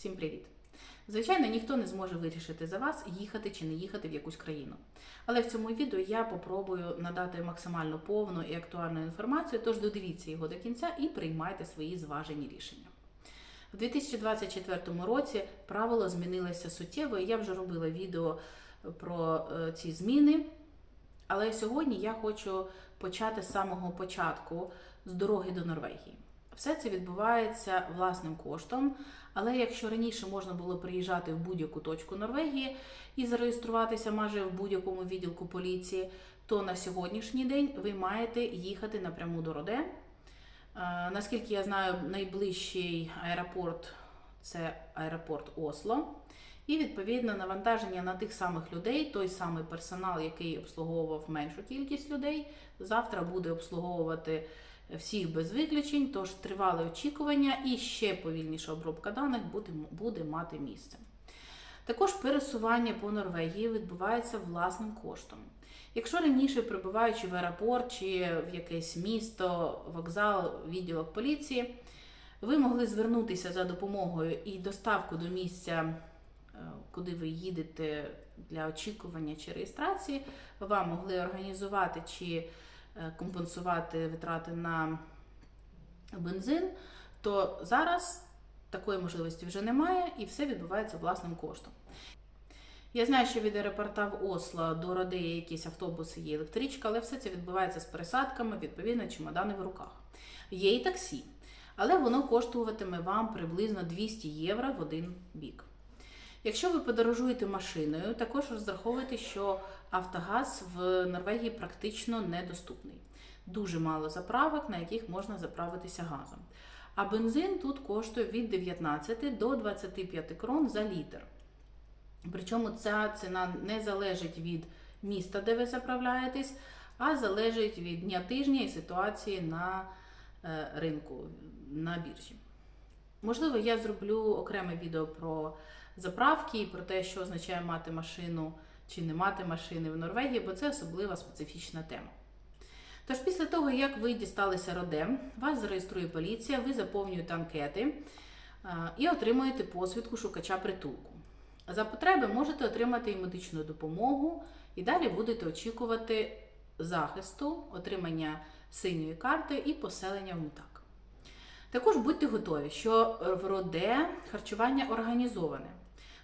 Всім привіт! Звичайно, ніхто не зможе вирішити за вас, їхати чи не їхати в якусь країну. Але в цьому відео я попробую надати максимально повну і актуальну інформацію, тож додивіться його до кінця і приймайте свої зважені рішення. У 2024 році правило змінилося суттєво, і я вже робила відео про е, ці зміни. Але сьогодні я хочу почати з самого початку з дороги до Норвегії. Все це відбувається власним коштом. Але якщо раніше можна було приїжджати в будь-яку точку Норвегії і зареєструватися майже в будь-якому відділку поліції, то на сьогоднішній день ви маєте їхати напряму до Роде. Е, Наскільки я знаю, найближчий аеропорт це аеропорт Осло. І відповідно навантаження на тих самих людей, той самий персонал, який обслуговував меншу кількість людей, завтра буде обслуговувати всіх без виключень, тож тривале очікування і ще повільніша обробка даних буде, буде мати місце. Також пересування по Норвегії відбувається власним коштом. Якщо раніше прибуваючи в аеропорт чи в якесь місто, вокзал, відділок поліції, ви могли звернутися за допомогою і доставку до місця, е, куди ви їдете для очікування чи реєстрації, вам могли організувати чи компенсувати витрати на бензин, то зараз такої можливості вже немає і все відбувається власним коштом. Я знаю, що від аеропорта в Осло до Роди є якісь автобуси, є електричка, але все це відбувається з пересадками, відповідно, чемодани в руках. Є і таксі, але воно коштуватиме вам приблизно 200 євро в один бік. Якщо ви подорожуєте машиною, також розраховуйте, що Автогаз в Норвегії практично недоступний. Дуже мало заправок, на яких можна заправитися газом. А бензин тут коштує від 19 до 25 крон за літр. Причому ця ціна не залежить від міста, де ви заправляєтесь, а залежить від дня тижня і ситуації на е, ринку на біржі. Можливо, я зроблю окреме відео про заправки і про те, що означає мати машину чи не мати машини в Норвегії, бо це особлива специфічна тема. Тож, після того, як ви дісталися родем, вас зареєструє поліція, ви заповнюєте анкети і отримуєте посвідку шукача притулку. За потреби можете отримати і медичну допомогу, і далі будете очікувати захисту, отримання синьої карти і поселення в мутак. Також будьте готові, що в роде харчування організоване.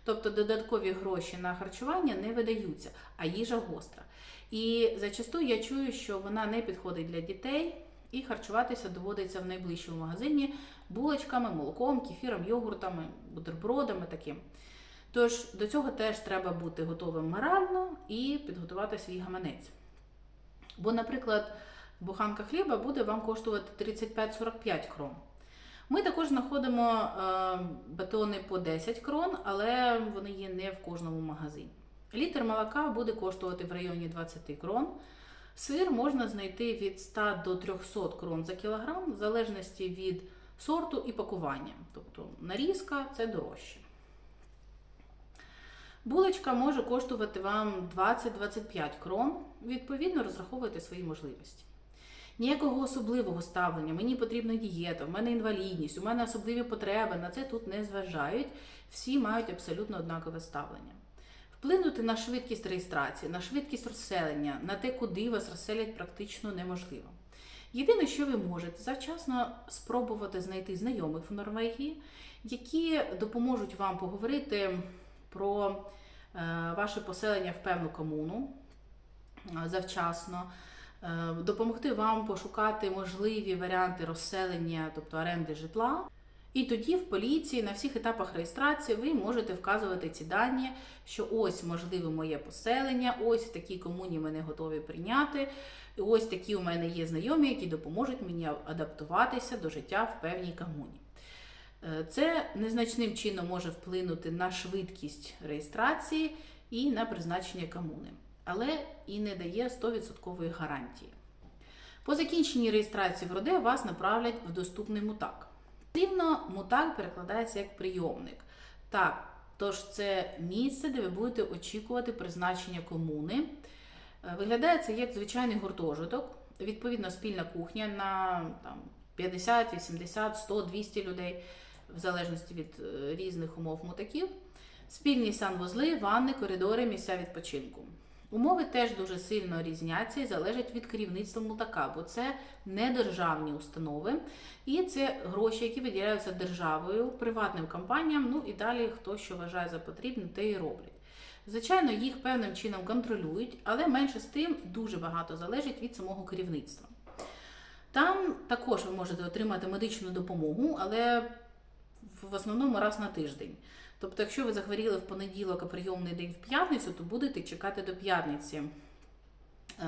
Тобто додаткові гроші на харчування не видаються, а їжа гостра. І зачасту я чую, що вона не підходить для дітей, і харчуватися доводиться в найближчому магазині булочками, молоком, кефіром, йогуртами, бутербродами таким. Тож до цього теж треба бути готовим морально і підготувати свій гаманець. Бо, наприклад, буханка хліба буде вам коштувати 35-45 крон. Ми також знаходимо е, батони по 10 крон, але вони є не в кожному магазині. Літр молока буде коштувати в районі 20 крон. Сир можна знайти від 100 до 300 крон за кілограм, в залежності від сорту і пакування. Тобто нарізка це дорожче. Булочка може коштувати вам 20-25 крон. Відповідно, розраховуйте свої можливості. Ніякого особливого ставлення, мені потрібна дієта, в мене інвалідність, у мене особливі потреби, на це тут не зважають. Всі мають абсолютно однакове ставлення. Вплинути на швидкість реєстрації, на швидкість розселення, на те, куди вас розселять, практично неможливо. Єдине, що ви можете завчасно спробувати знайти знайомих в Норвегії, які допоможуть вам поговорити про е, ваше поселення в певну комуну е, завчасно, допомогти вам пошукати можливі варіанти розселення, тобто оренди житла. І тоді в поліції на всіх етапах реєстрації ви можете вказувати ці дані, що ось можливе моє поселення, ось в такій комуні мене готові прийняти. І ось такі у мене є знайомі, які допоможуть мені адаптуватися до життя в певній комуні. Е, Це незначним чином може вплинути на швидкість реєстрації і на призначення комуни, але і не дає 100% гарантії. По закінченні реєстрації в роде вас направлять в доступний мутак. Дивно, мутак перекладається як прийомник. Так, тож це місце, де ви будете очікувати призначення комуни. Е, Виглядає це як звичайний гуртожиток, відповідно, спільна кухня на там, 50, 80, 100, 200 людей. в залежності від е, різних умов мутаків. Спільні санвузли, ванни, коридори, місця відпочинку. Умови теж дуже сильно різняться і залежать від керівництва мутака, бо це не державні установи, і це гроші, які виділяються державою, приватним компаніям. Ну і далі хто що вважає за потрібне, те і роблять. Звичайно, їх певним чином контролюють, але менше з тим дуже багато залежить від самого керівництва. Там також ви можете отримати медичну допомогу, але в основному раз на тиждень. Тобто, якщо ви захворіли в понеділок, а прийомний день в п'ятницю, то будете чекати до п'ятниці. Е,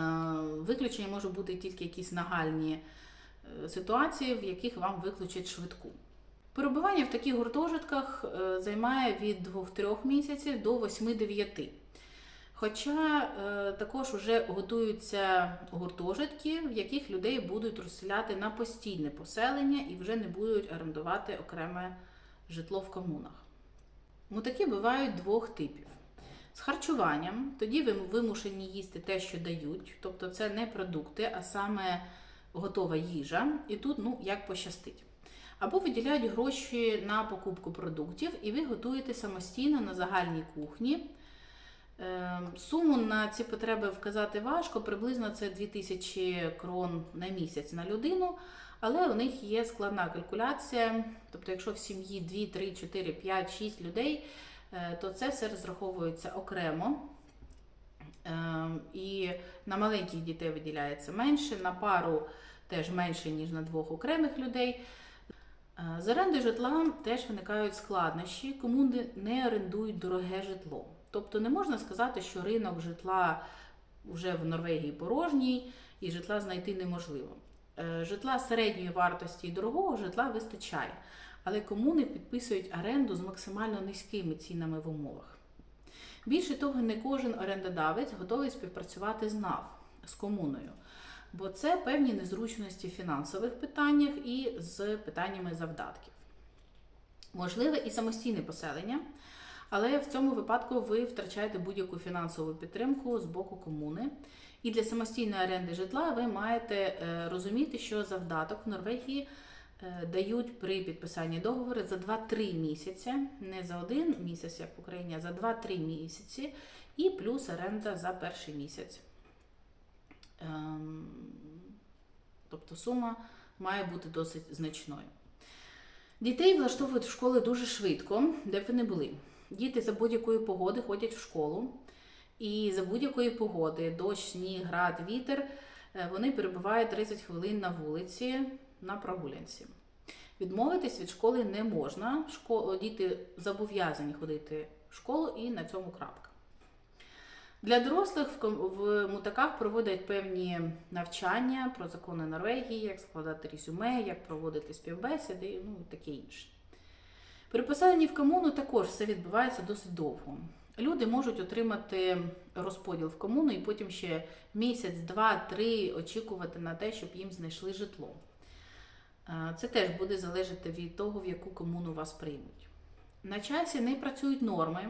Виключення можуть бути тільки якісь нагальні е, ситуації, в яких вам виключать швидку. Перебування в таких гуртожитках е, займає від 2-3 місяців до 8-9. Хоча е, також вже готуються гуртожитки, в яких людей будуть розселяти на постійне поселення і вже не будуть орендувати окреме житло в комунах. Мутаки бувають двох типів. З харчуванням, тоді ви вимушені їсти те, що дають, тобто це не продукти, а саме готова їжа, і тут ну як пощастить. Або виділяють гроші на покупку продуктів, і ви готуєте самостійно на загальній кухні. Е, Суму на ці потреби вказати важко, приблизно це 2000 крон на місяць на людину, але у них є складна калькуляція. Тобто, якщо в сім'ї 2, 3, 4, 5, 6 людей, е, то це все розраховується окремо. Е, І на маленьких дітей виділяється менше, на пару теж менше, ніж на двох окремих людей. Е, З оренди житла теж виникають складнощі, комуни не орендують дороге житло. Тобто не можна сказати, що ринок житла вже в Норвегії порожній і житла знайти неможливо. Е, Житла середньої вартості і дорогого житла вистачає, але комуни підписують оренду з максимально низькими цінами в умовах. Більше того, не кожен орендодавець готовий співпрацювати з НАВ, з комуною, бо це певні незручності в фінансових питаннях і з питаннями завдатків. Можливе і самостійне поселення, але в цьому випадку ви втрачаєте будь-яку фінансову підтримку з боку комуни. І для самостійної оренди житла ви маєте е, розуміти, що завдаток в Норвегії е, дають при підписанні договору за 2-3 місяці, не за один місяць, як в Україні, а за 2-3 місяці, і плюс оренда за перший місяць. Ем, Тобто сума має бути досить значною. Дітей влаштовують в школи дуже швидко, де б вони були. Діти за будь-якої погоди ходять в школу, і за будь-якої погоди, дощ, сніг, град, вітер, е, вони перебувають 30 хвилин на вулиці на прогулянці. Відмовитись від школи не можна. Шко- Діти зобов'язані ходити в школу і на цьому крапка. Для дорослих в мутаках проводять певні навчання про закони Норвегії, як складати резюме, як проводити співбесіди, ну таке інше. При поселенні в комуну також все відбувається досить довго. Люди можуть отримати розподіл в комуну і потім ще місяць, два, три очікувати на те, щоб їм знайшли житло. Це теж буде залежати від того, в яку комуну вас приймуть. На часі не працюють норми,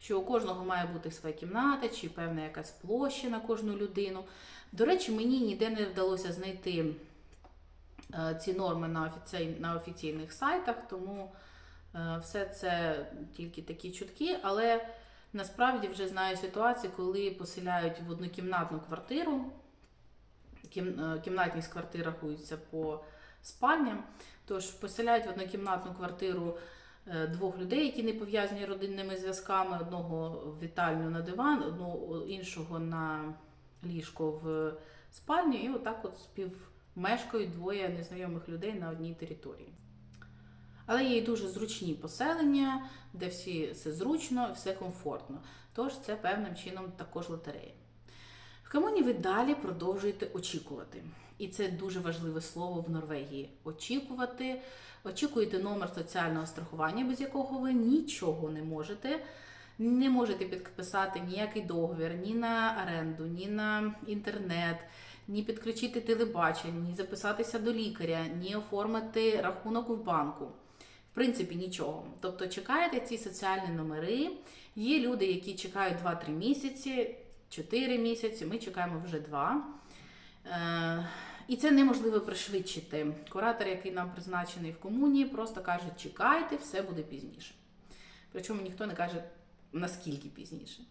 що у кожного має бути своя кімната чи певна якась площа на кожну людину. До речі, мені ніде не вдалося знайти е, ці норми на, офіційних сайтах, тому все це тільки такі чутки, але насправді вже знаю ситуації, коли поселяють в однокімнатну квартиру. Е, кімнатність квартир рахується по спальням. Тож поселяють в однокімнатну квартиру е, двох людей, які не пов'язані родинними зв'язками: одного в вітальню на диван, одного іншого на ліжко в спальню, і отак от співмешкають двоє незнайомих людей на одній території. Але є і дуже зручні поселення, де всі все зручно, і все комфортно. Тож це певним чином також лотерея. В комуні ви далі продовжуєте очікувати. І це дуже важливе слово в Норвегії. Очікувати. Очікуєте номер соціального страхування, без якого ви нічого не можете. Не можете підписати ніякий договір ні на оренду, ні на інтернет, ні підключити телебачення, ні записатися до лікаря, ні оформити рахунок в банку. В принципі, нічого. Тобто чекаєте ці соціальні номери. Є люди, які чекають 2-3 місяці, 4 місяці, ми чекаємо вже 2. Е, І це неможливо пришвидшити. Куратор, який нам призначений в комуні, просто каже: чекайте, все буде пізніше. Причому ніхто не каже наскільки пізніше.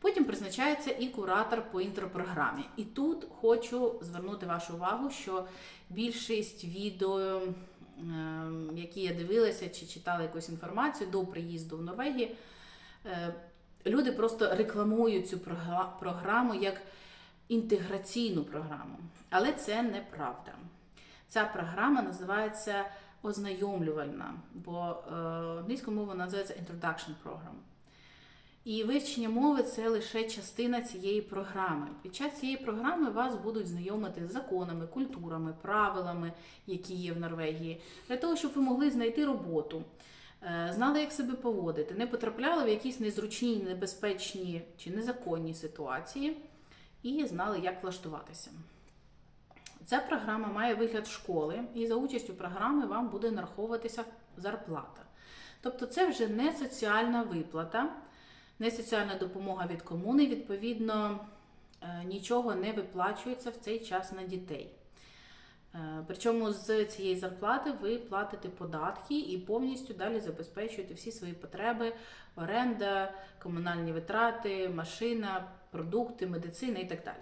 Потім призначається і куратор по інтропрограмі. І тут хочу звернути вашу увагу, що більшість відео, які я дивилася чи читала якусь інформацію до приїзду в Норвегії, е, люди просто рекламують цю програму як інтеграційну програму. Але це неправда. Ця програма називається ознайомлювальна, бо е, англійською мовою називається Introduction Program. І вивчення мови це лише частина цієї програми. Під час цієї програми вас будуть знайомити з законами, культурами, правилами, які є в Норвегії, для того, щоб ви могли знайти роботу, е, знали, як себе поводити, не потрапляли в якісь незручні, небезпечні чи незаконні ситуації, і знали, як влаштуватися. Ця програма має вигляд школи, і за участю програми вам буде нараховуватися зарплата. Тобто, це вже не соціальна виплата, не соціальна допомога від комуни, відповідно, е, нічого не виплачується в цей час на дітей. Е, Причому з цієї зарплати ви платите податки і повністю далі забезпечуєте всі свої потреби: оренда, комунальні витрати, машина, продукти, медицина і так далі.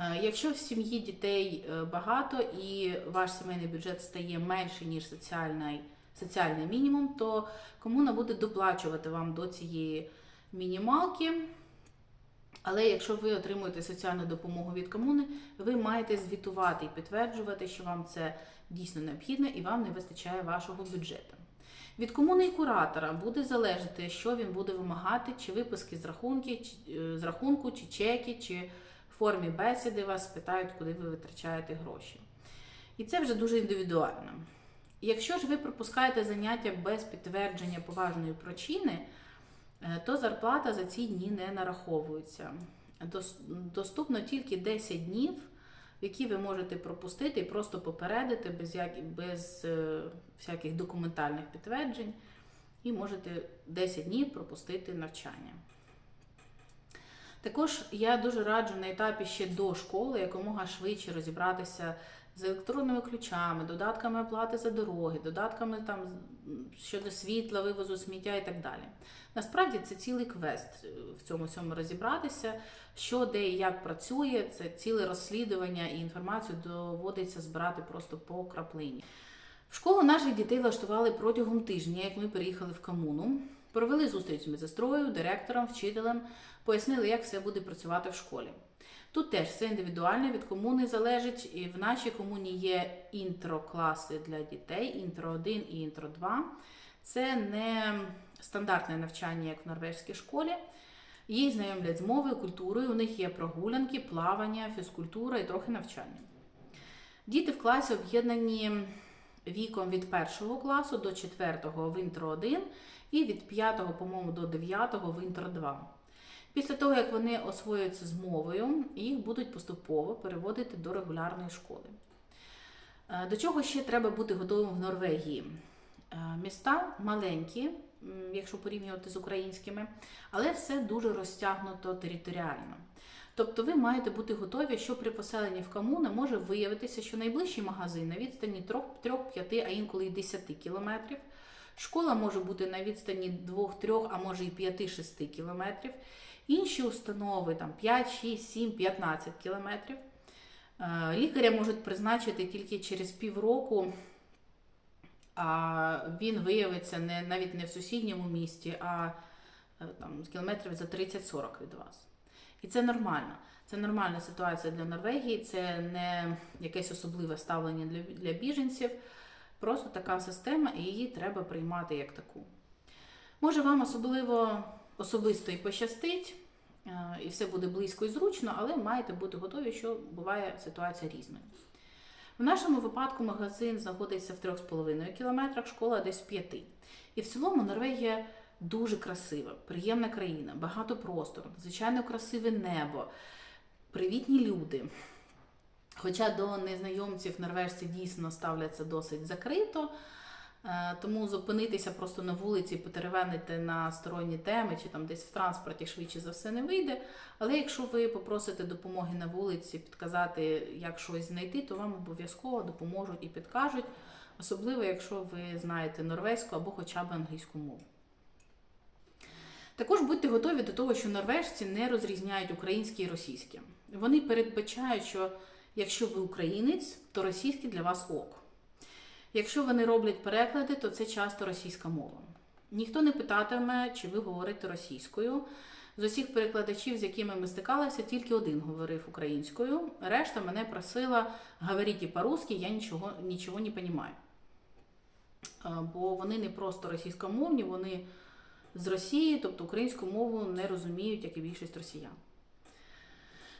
Е, Якщо в сім'ї дітей багато і ваш сімейний бюджет стає менше, ніж соціальний, соціальний мінімум, то комуна буде доплачувати вам до цієї мінімалки. Але якщо ви отримуєте соціальну допомогу від комуни, ви маєте звітувати і підтверджувати, що вам це дійсно необхідно і вам не вистачає вашого бюджету. Від комуни і куратора буде залежати, що він буде вимагати, чи виписки з, рахунки, е, з рахунку, чи чеки, чи в формі бесіди вас питають, куди ви витрачаєте гроші. І це вже дуже індивідуально. Якщо ж ви пропускаєте заняття без підтвердження поважної причини, то зарплата за ці дні не нараховується. Доступно тільки 10 днів, які ви можете пропустити і просто попередити без, як, без е, всяких документальних підтверджень, і можете 10 днів пропустити навчання. Також я дуже раджу на етапі ще до школи якомога швидше розібратися з електронними ключами, додатками оплати за дороги, додатками там щодо світла, вивозу сміття і так далі. Насправді це цілий квест е, в цьому всьому розібратися, що де і як працює. Це ціле розслідування і інформацію доводиться збирати просто по краплині. В школу наших дітей влаштували протягом тижня, як ми переїхали в комуну. Провели зустріч з медсестрою, директором, вчителем, пояснили, як все буде працювати в школі. Тут теж все індивідуально від комуни залежить. І в нашій комуні є інтро-класи для дітей, інтро 1 і інтро 2. Це не стандартне навчання, як в норвезькій школі. Їх знайомлять з мовою, культурою, у них є прогулянки, плавання, фізкультура і трохи навчання. Діти в класі об'єднані віком від першого класу до четвертого в інтро 1 і від п'ятого, по-моєму, до дев'ятого в інтро 2. Після того, як вони освоюються з мовою, їх будуть поступово переводити до регулярної школи. Е, До чого ще треба бути готовим в Норвегії? Е, Міста маленькі, якщо порівнювати з українськими, але все дуже розтягнуто територіально. Тобто ви маєте бути готові, що при поселенні в комуни може виявитися, що найближчий магазин на відстані 3-5, а інколи й 10 кілометрів. Школа може бути на відстані 2-3, а може і 5-6 кілометрів. Інші установи там 5, 6, 7, 15 кілометрів. Е, Лікаря можуть призначити тільки через півроку, а він виявиться не, навіть не в сусідньому місті, а е, там, кілометрів за 30-40 від вас. І це нормально. Це нормальна ситуація для Норвегії, це не якесь особливе ставлення для, для біженців. Просто така система, і її треба приймати як таку. Може, вам особливо особисто і пощастить, е, і все буде близько і зручно, але маєте бути готові, що буває ситуація різною. В нашому випадку магазин знаходиться в 3,5 кілометрах, школа десь в 5. І в цілому Норвегія дуже красива, приємна країна, багато простору, звичайно, красиве небо, привітні люди. Хоча до незнайомців норвежці дійсно ставляться досить закрито, Е, Тому зупинитися просто на вулиці, потеревенити на сторонні теми чи там десь в транспорті швидше за все не вийде. Але якщо ви попросите допомоги на вулиці, підказати, як щось знайти, то вам обов'язково допоможуть і підкажуть, особливо якщо ви знаєте норвезьку або хоча б англійську мову. Також будьте готові до того, що норвежці не розрізняють українське і російське. Вони передбачають, що якщо ви українець, то російське для вас ок. Якщо вони роблять переклади, то це часто російська мова. Ніхто не питатиме, чи ви говорите російською. З усіх перекладачів, з якими ми стикалися, тільки один говорив українською. Решта мене просила говоріть по-русски, я нічого, нічого не розумію. Бо вони не просто російськомовні, вони з Росії, тобто українську мову не розуміють, як і більшість росіян.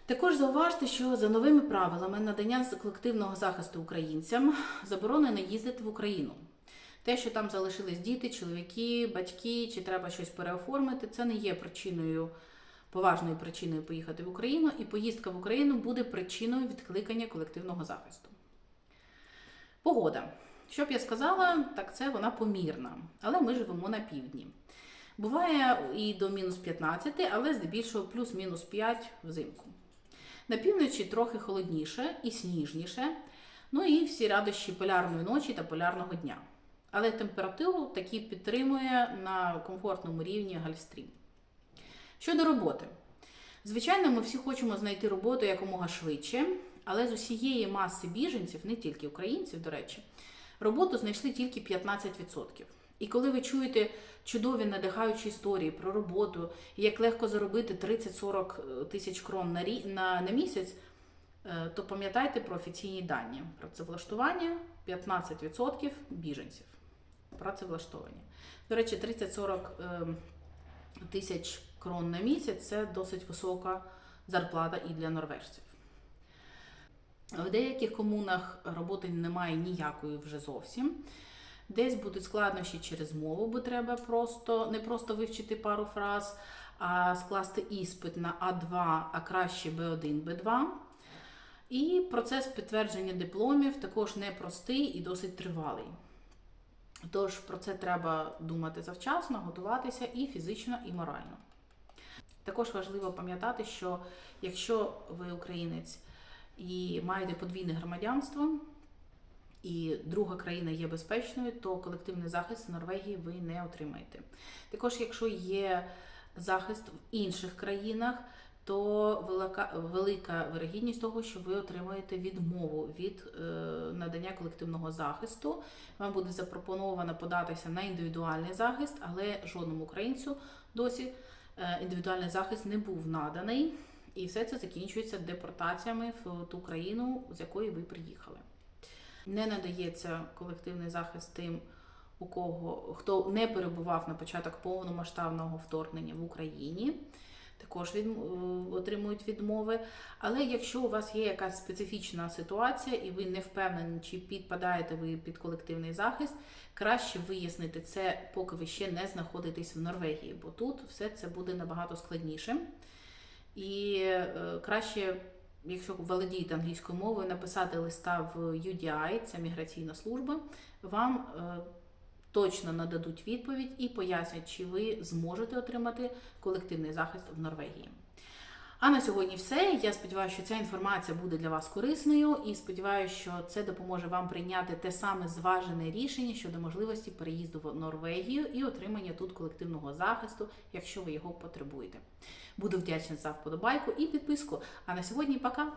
Також зауважте, що за новими правилами надання колективного захисту українцям заборонено їздити в Україну. Те, що там залишились діти, чоловіки, батьки, чи треба щось переоформити, це не є причиною, поважною причиною поїхати в Україну, і поїздка в Україну буде причиною відкликання колективного захисту. Погода. Що б я сказала, так це вона помірна, але ми живемо на півдні. Буває і до мінус 15, але здебільшого плюс-мінус 5 взимку. На півночі трохи холодніше і сніжніше, ну і всі радощі полярної ночі та полярного дня. Але температуру таки підтримує на комфортному рівні Гольфстрім. Щодо роботи. Звичайно, ми всі хочемо знайти роботу якомога швидше, але з усієї маси біженців, не тільки українців, до речі, роботу знайшли тільки 15%. І коли ви чуєте чудові надихаючі історії про роботу, як легко заробити 30-40 тисяч крон на, на, на місяць, е, то пам'ятайте про офіційні дані. Працевлаштування 15% біженців. Працевлаштовані. До речі, 30-40 е, тисяч крон на місяць це досить висока зарплата і для норвежців. В деяких комунах роботи немає ніякої вже зовсім. Десь будуть складнощі через мову, бо треба просто не просто вивчити пару фраз, а скласти іспит на А2, а краще Б1, Б2. І процес підтвердження дипломів також непростий і досить тривалий. Тож про це треба думати завчасно, готуватися і фізично, і морально. Також важливо пам'ятати, що якщо ви українець і маєте подвійне громадянство, і друга країна є безпечною, то колективний захист в Норвегії ви не отримаєте. Також, якщо є захист в інших країнах, то велика, велика вирогідність того, що ви отримаєте відмову від е, надання колективного захисту. Вам буде запропоновано податися на індивідуальний захист, але жодному українцю досі е, індивідуальний захист не був наданий. І все це закінчується депортаціями в ту країну, з якої ви приїхали. Не надається колективний захист тим, у кого хто не перебував на початок повномасштабного вторгнення в Україні. Також від, отримують відмови. Але якщо у вас є якась специфічна ситуація, і ви не впевнені, чи підпадаєте ви під колективний захист, краще вияснити це, поки ви ще не знаходитесь в Норвегії, бо тут все це буде набагато складніше. І е, краще якщо володієте англійською мовою, написати листа в UDI, це міграційна служба, вам е, точно нададуть відповідь і пояснять, чи ви зможете отримати колективний захист в Норвегії. А на сьогодні все. Я сподіваюся, що ця інформація буде для вас корисною, і сподіваюся, що це допоможе вам прийняти те саме зважене рішення щодо можливості переїзду в Норвегію і отримання тут колективного захисту, якщо ви його потребуєте. Буду вдячна за вподобайку і підписку. А на сьогодні пока!